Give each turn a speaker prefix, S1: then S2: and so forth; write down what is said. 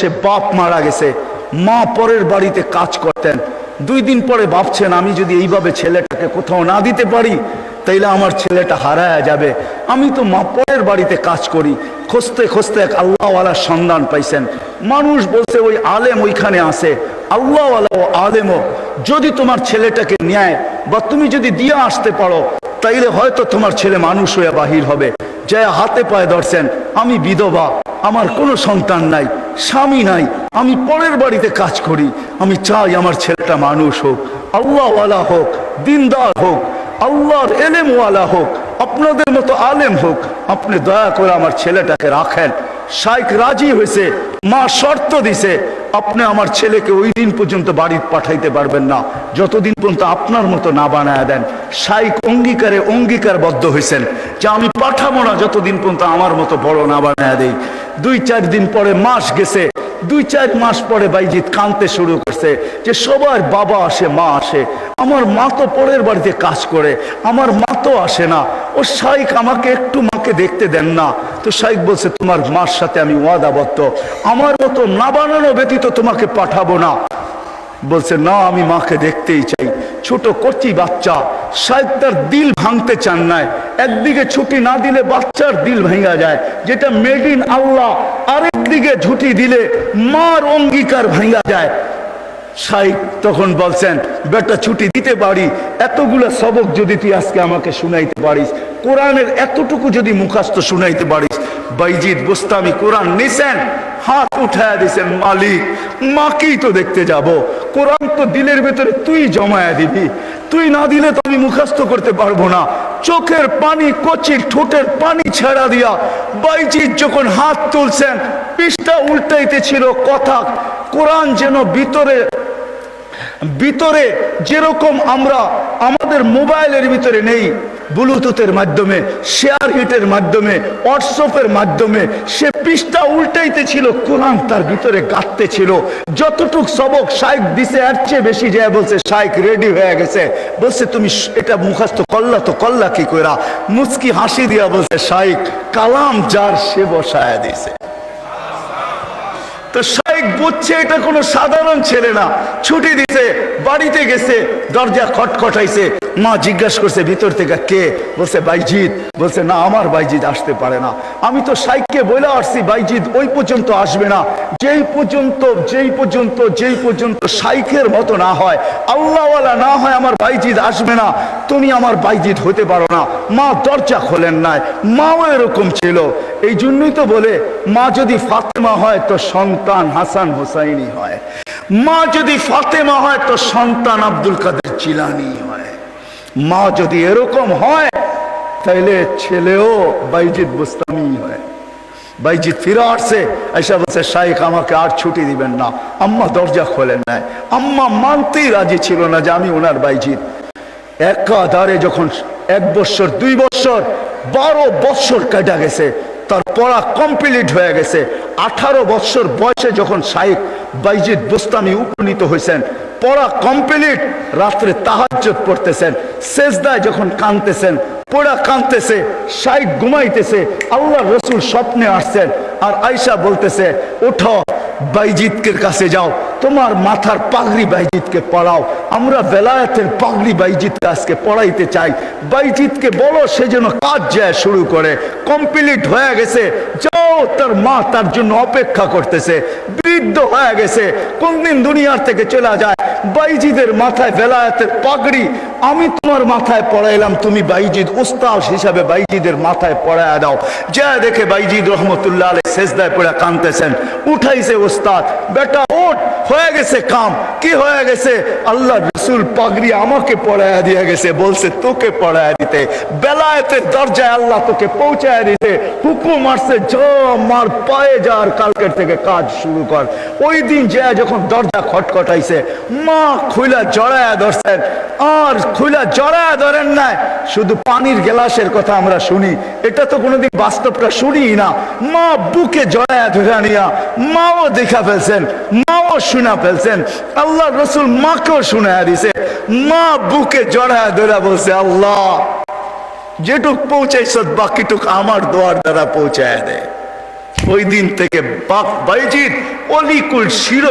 S1: বয়সে বাপ মারা গেছে। মা পরের বাড়িতে কাজ করতেন। দুই দিন পরে ভাবছেন, আমি যদি এইভাবে ছেলেটাকে কোথাও না দিতে পারি, তাইলে আমার ছেলেটা হারায়া যাবে। আমি তো মা পরের বাড়িতে কাজ করি। খুঁজতে খুঁজতে এক আল্লাহওয়ালার সন্ধান পাইছেন। মানুষ বলছে, ওই আলেম ওইখানে আসে আল্লাহওয়ালা ও আলেমও, যদি তোমার ছেলেটাকে নেয় বা তুমি যদি দিয়ে আসতে পারো, তাইলে হয়তো তোমার ছেলে মানুষ হয়ে বাহির হবে। যে হাতে পায়ে ধরছেন, আমি বিধবা, আমার কোনো সন্তান নাই। স্বামী নাই, আমি পরের বাড়িতে কাজ করি। আমি চাই আমার ছেলেটা মানুষ হোক, আল্লাহওয়ালা হোক, দিনদার হোক, আল্লাহর এলেমওয়ালা হোক, আপনাদের মতো আলেম হোক। আপনি দয়া করে আমার ছেলেটাকে রাখেন। শাইক রাজি হয়েছে, মা শর্ত দিছে, আপনি আমার ছেলেকে ওই দিন পর্যন্ত বাড়িতে পাঠাইতে পারবেন না। যতদিন পর্যন্ত আপনার মতো না বানায় দেন শাইক অঙ্গীকারে অঙ্গীকারবদ্ধ হয়েছেন। যে আমি পাঠাবো না যতদিন পর্যন্ত আমার মতো বড় না বানায় দেই। দুই চার দিন পরে মাস গেছে, দুই চার মাস পরে বাইজিৎ কানতে শুরু করছে যে সবার বাবা আসে, মা আসে, আমার মা তো পরের বাড়িতে কাজ করে, আমার মা তো আসে না, ও শাইক আমাকে একটু মাকে দেখতে দেন না, তো শাইক বলছে, তোমার মার সাথে আমি ওয়াদাবদ্ধ, আমার মতো না বানানো ব্যতীত তোমাকে পাঠাবো না। বলছে, না, আমি মাকে দেখতেই চাই। ছোট কচি বাচ্চা শায়দ তার দিল ভাঙতে চান নাই। একদিকে ছুটি না দিলে বাচ্চার দিল ভেঙা যায়, যেটা মেড ইন আল্লাহ, আরেকদিকে ছুটি দিলে মার অঙ্গীকার ভেঙা যায়। শাইক তখন বলছেন, বেটা, ছুটি দিতে পারি, এতগুলো সবক যদি তুই আজকে আমাকে শুনাইতে পারিস, কোরআনের এতটুকু যদি মুখাস্ত শুনাইতে পারিস বাইজিৎ বুস্তামি কোরআন নিছেন হাত উঠায় দিছেন মালিক। মাকেই তো দেখতে যাব। কোরআন তো দিলের ভেতরে তুই জমায়া দিবি। তুই না দিলে তো আমি মুখস্থ করতে পারব না। চোখের পানি, কচির ঠোঁটের পানি ছেড়া দিয়া বাইজি যখন হাত তুলছেন, পৃষ্ঠা উল্টাইতে ছিল কথা। কোরআন যেন ভিতরে ভিতরে যেরকম আমরা আমাদের মোবাইলের ভিতরে নেই, ব্লুটুথের মাধ্যমে, শেয়ার হিটের মাধ্যমে, হোয়াটসঅ্যাপের মাধ্যমে, সে পৃষ্ঠা উল্টাইতে ছিল, কোরআন তার ভিতরে গাঁততে ছিল। যতটুক সবক শাইক দিছে, এর চেয়ে বেশি যায় বলছে শাইক রেডি হয়ে গেছে। বলছে, তুমি এটা মুখাস্ত কল্লা তো কল্লা কি কইরা? মুচকি হাসি দিয়া বলছে শাইক কালাম যার সে বসায় দিছে তো শাইক বুঝছে এটা কোনো সাধারণ ছেলে না। ছুটি দিছে বাড়িতে গেছে দরজা খটখটাইছে মা জিজ্ঞাসা করছে, ভিতর থেকে কে? বলছে, বাইজিৎ। বলছে, না, আমার বাইজিৎ আসতে পারে না। আমি তো শাইককে বলে আসছি, বাইজিৎ, ওই পর্যন্ত আসবে না। যেই পর্যন্ত যেই পর্যন্ত যেই পর্যন্ত শাইকের মতো না হয়, আল্লাহওয়ালা না হয় আমার বাইজিৎ আসবে না, তুমি আমার বাইজিৎ হতে পারো না। মা দরজা খোলেন নাই, মাও এরকম ছিল। এই জন্যই তো বলে, মা যদি ফাতেমা হয় তো সন্তান হাসান হোসাইনি হয়। মা যদি ফাতেমা হয় তো সন্তান আব্দুল কাদের চিলানি হয়। মা যদি এরকম হয়, তাইলে ছেলেও বাইজিৎ বুস্তামি হয়। বাইজিৎ ফিরে আসছে এসে বলছে, শাইখ, আমাকে আর ছুটি দিবেন না। আম্মা দরজা খোলেন নাই আম্মা মানতেই রাজি ছিল না যে আমি ওনার বাইজিৎ একাধারে যখন এক বছর দুই বছর বারো বছর কাটা গেছে, তার পড়া কমপ্লিট হয়ে গেছে। আঠারো বছর বয়সে যখন শাইখ বাইজিৎ বুস্তামি উপনীত হয়েছেন পড়া কমপ্লিট রাত্রে তাহাজ্জত পড়তেছেন শেষদায় যখন কানতেছেন পড়া কানতেছে শাইখ ঘুমাইতেছে আল্লাহ রসুল স্বপ্নে আসছেন, আর আয়সা বলতেছে ওঠো বাইজিৎকের কাছে যাও, তোমার মাথার পাগড়ি বাইজিৎকে পড়াও, আমরা বেলায়েতের পাগড়ি বাইজিৎকে আজকে পড়াইতে চাই বাইজিৎকে বলো সে যেন কাজ যায় শুরু করে কমপ্লিট হয়ে গেছে, যাও, তার মা তার জন্য অপেক্ষা করতেছে, বৃদ্ধ হয়ে গেছে, কোনদিন দুনিয়ার থেকে চলে যায় বাইজিদের মাথায় বেলায়াতের পাগড়ি, আমি তোমার মাথায় পড়াইলাম, তুমি বাইজিদ উস্তাদ হিসাবে বাইজিদের মাথায় পড়ায় দাও। যা দেখে বাইজিদ রহমতুল্লাহ আলী শেষদায় পড়ে কানতেছেন উঠাইছে উস্তাদ, বেটা ওট হয়ে গেছে কাম, কি হয়ে গেছে? আল্লাহ রসুল পাগড়ি আমাকে পড়ায় দিয়ে গেছে, বলছে, তোকে পড়ায় দিতে, বেলায়েতের দরজায় আল্লাহ তোকে পৌঁছায় দিতে, হুকুম আসছে মার পায়ে যার কালকের থেকে কাজ শুরু কর। ওই দিন যা যখন দরজা খটখটাইছে, মা খুইলা জড়ায়া ধরছেন, আর খুইলা জড়ায়া ধরেন নাই, শুধু পানির গ্লাসের কথা আমরা শুনি, এটা তো কোনোদিন বাস্তবটা শুনি না। মা বুকে জড়ায়া ধরে নিয়া মাও দেখা ফেলছেন, মাও শুনা ফেলছেন আল্লাহ রসুল মাকেও শুনায়া দিছে মা বুকে জড়ায় ধরা বলছে, আল্লাহ, যেটুক পৌঁছাইছ, বাকিটুক আমার দোয়ার দ্বারা পৌঁছায় দেয় ওই দিন থেকে বাক বাইজিৎ অলিকুল শির